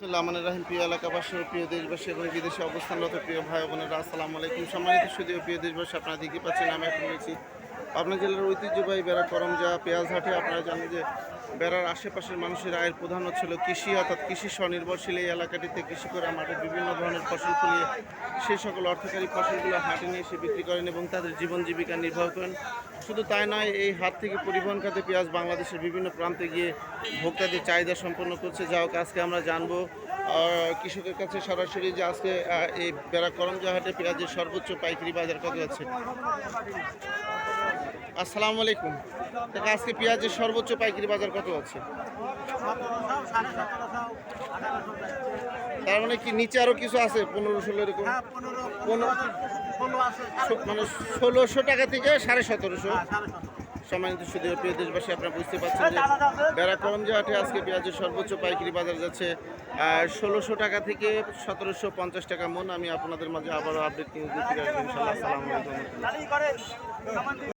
রহমানির রহিম। প্রিয় এলাকাবাসী প্রিয় দেশবাসী এবং বিদেশে অবস্থানরত প্রিয় ভাই বোনেরা, আসসালামু আলাইকুম। সম্মানিত সুদীয় প্রিয় দেশবাসী, আপনারা দেখতে পাচ্ছেন, আমি এখন রয়েছি পাবনা জেলার ঐতিহ্যবাহী বেড়া করমজা পেঁয়াজহাটে। আপনারা জানেন যে বেড়ার আশেপাশের মানুষের আয়ের প্রধান হচ্ছিল কৃষি, অর্থাৎ কৃষি স্বনির্ভরশীল এই এলাকাটিতে কৃষি করে মাঠে বিভিন্ন ধরনের ফসল ফলিয়ে সেই সকল অর্থকারী ফসলগুলো হাটে নিয়ে এসে বিক্রি করেন এবং তাদের জীবন জীবিকা নির্বাহ করেন। শুধু তাই নয়, এই হাট থেকে পরিবহন খাতে পেঁয়াজ বাংলাদেশের বিভিন্ন প্রান্তে গিয়ে ভোক্তাদের চাহিদা সম্পন্ন করছে। যা হোক, আজকে আমরা জানব কৃষকের কাছে সরাসরি যে আজকে এই বেড়া করমজা হাটে পেঁয়াজের সর্বোচ্চ পাইকারি বাজার কত আছে আসসালামু আলাইকুম। কাকা, আজকে পেঁয়াজের সর্বোচ্চ পাইকারি বাজার কত আছে তার মানে কি নিচে আরও কিছু আছে পনেরো ষোলো এরকম? পনেরো মানে ষোলোশো টাকা থেকে সাড়ে সতেরোশো। সম্মানিত সুদীয় প্রিয় দেশবাসী, আপনারা বুঝতে পারছেন যে বেড়া করমজা হাটে আজকে পেঁয়াজের সর্বোচ্চ পাইকারি বাজার যাচ্ছে ষোলোশো টাকা থেকে সতেরোশো পঞ্চাশ টাকা মন। আমি আপনাদের মাঝে আবারও আপডেট নিয়ে দিতে আসব ইনশাল্লাহ